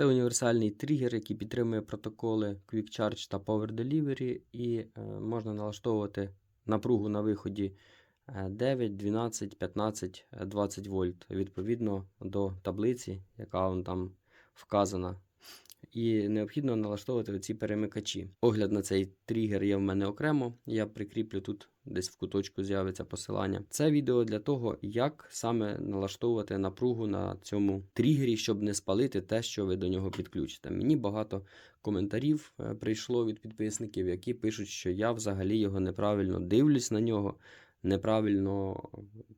Це універсальний тригер, який підтримує протоколи Quick Charge та Power Delivery, і е, можна налаштовувати напругу на виході е, 9, 12, 15, е, 20 вольт відповідно до таблиці, яка вон там вказана. І необхідно налаштовувати ці перемикачі. Огляд на цей тригер є в мене окремо. Я прикріплю тут, десь в куточку з'явиться посилання. Це відео для того, як саме налаштовувати напругу на цьому тригері, щоб не спалити те, що ви до нього підключите. Мені багато коментарів е, прийшло від підписників, які пишуть, що я взагалі його неправильно дивлюсь на нього. Неправильно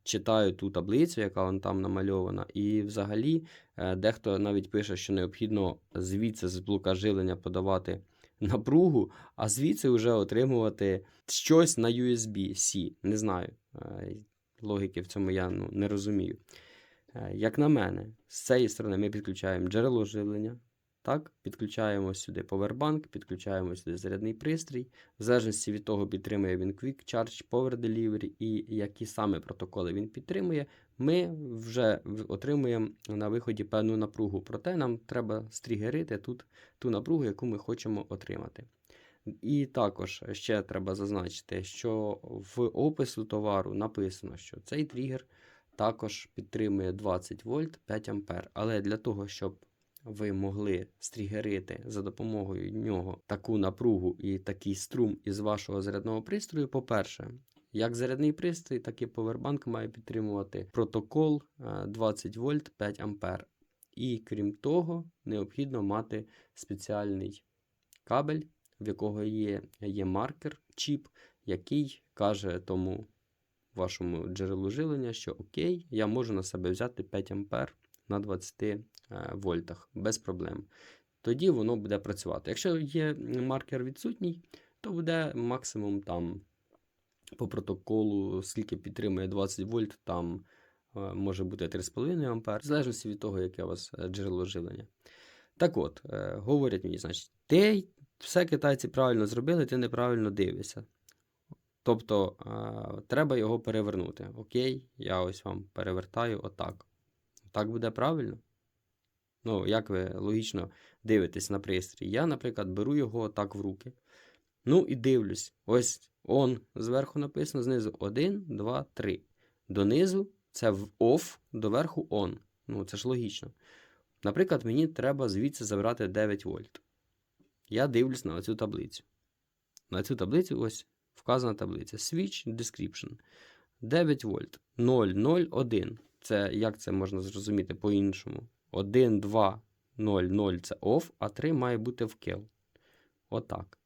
читаю ту таблицю, яка вон там намальована, і взагалі е, дехто навіть пише, що необхідно звідси з блока живлення подавати напругу, а звідси вже отримувати щось на USB-C. Не знаю. Е, Логіки в цьому я ну, не розумію. Е, Як на мене, з цієї сторони ми підключаємо джерело живлення. Так, підключаємо сюди повербанк, підключаємо сюди зарядний пристрій. В залежності від того, підтримує він Quick Charge, Power Delivery і які саме протоколи він підтримує, ми вже отримуємо на виході певну напругу. Проте нам треба стрігерити тут ту напругу, яку ми хочемо отримати. І також ще треба зазначити, що в опису товару написано, що цей тригер також підтримує 20 вольт 5 ампер. Але для того, щоб ви могли стрігерити за допомогою нього таку напругу і такий струм із вашого зарядного пристрою, по-перше, як зарядний пристрій, так і повербанк має підтримувати протокол е, 20 вольт 5 ампер. І крім того, необхідно мати спеціальний кабель, в якого є, є маркер, чіп, який каже тому вашому джерелу жилення, що окей, я можу на себе взяти 5 ампер на 20 е, вольтах без проблем. Тоді воно буде працювати. Якщо є маркер відсутній, то буде максимум там по протоколу, скільки підтримує 20 вольт, там е, може бути 3,5 ампер, в залежності від того, яке у вас е, джерело живлення. Так от, говорять мені, значить, ти все китайці правильно зробили, ти неправильно дивишся. Тобто треба його перевернути. Окей, я ось вам перевертаю отак. Так буде правильно? Ну, як ви логічно дивитесь на пристрій? Я, наприклад, беру його так в руки. Ну і дивлюсь. Ось он зверху написано, знизу 1, 2, 3. Донизу це в off, доверху on. Ну, це ж логічно. Наприклад, мені треба звідси забрати 9 вольт. Я дивлюсь на цю таблицю. На цю таблицю ось вказана таблиця. Switch Description. 9 вольт. 0, 0, 1. Це як це можна зрозуміти по-іншому? 1, 2, 0, 0 це off, а 3 має бути в kill. Отак.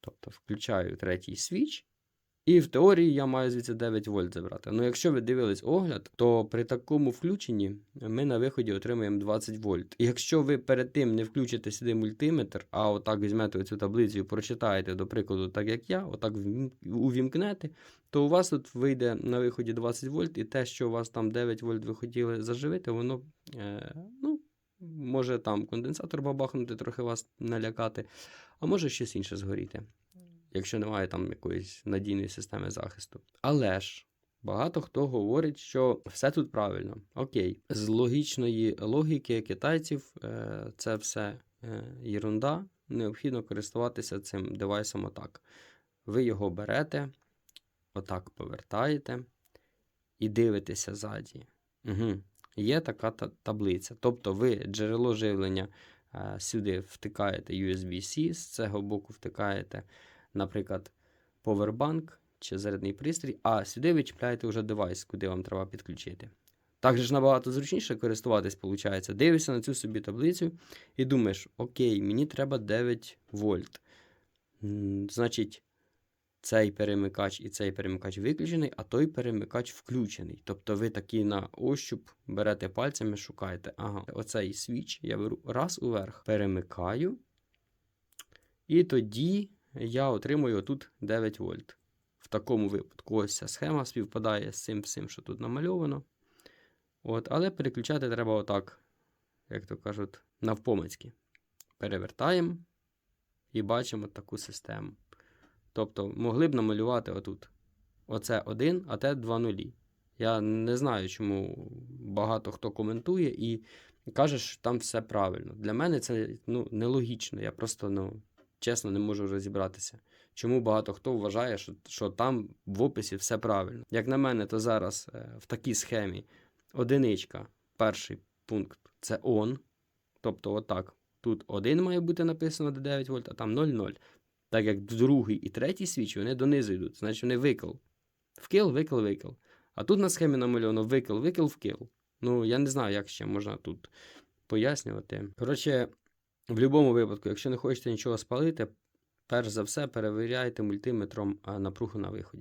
Тобто включаю третій свіч. І в теорії я маю звідси 9 вольт забрати. Ну, якщо ви дивились огляд, то при такому включенні ми на виході отримуємо 20 вольт. І якщо ви перед тим не включите сюди мультиметр, а отак візьмете цю таблицю і прочитаєте, до прикладу, так як я, отак увімкнете, то у вас тут вийде на виході 20 вольт, і те, що у вас там 9 вольт ви хотіли заживити, воно е, ну, може там конденсатор бабахнути, трохи вас налякати, а може щось інше згоріти якщо немає там якоїсь надійної системи захисту. Але ж багато хто говорить, що все тут правильно. Окей, з логічної логіки китайців е, це все е, єрунда. Необхідно користуватися цим девайсом отак. Ви його берете, отак повертаєте і дивитеся ззаді. Угу. Є така та- таблиця. Тобто ви джерело живлення е, сюди втикаєте USB-C, з цього боку втикаєте наприклад, повербанк чи зарядний пристрій, а сюди ви чіпляєте вже девайс, куди вам треба підключити. Так же ж набагато зручніше користуватись, виходить. Дивишся на цю собі таблицю і думаєш, окей, мені треба 9 вольт. Значить, цей перемикач і цей перемикач виключений, а той перемикач включений. Тобто ви такі на ощуп берете пальцями, шукаєте. Ага, оцей свіч я беру раз уверх, перемикаю. І тоді я отримую тут 9 вольт. В такому випадку ось ця схема співпадає з цим всім, що тут намальовано. От, але переключати треба отак, як то кажуть, навпомацьки. Перевертаємо і бачимо таку систему. Тобто могли б намалювати отут. Оце 1, а те 2 нулі. Я не знаю, чому багато хто коментує і кажеш, що там все правильно. Для мене це ну, нелогічно. Я просто ну, чесно не можу розібратися. Чому багато хто вважає, що, що там в описі все правильно. Як на мене, то зараз е, в такій схемі одиничка, перший пункт це on. Тобто, отак. Тут 1 має бути написано до 9 вольт, а там 0,0. Так як другий і третій свіч вони донизу йдуть, значить вони викл. Вкил, викл, викл. А тут на схемі намальовано викл, викл, вкил. Ну, я не знаю, як ще можна тут пояснювати. Коротше, в будь-якому випадку, якщо не хочете нічого спалити, перш за все перевіряйте мультиметром напругу на виході.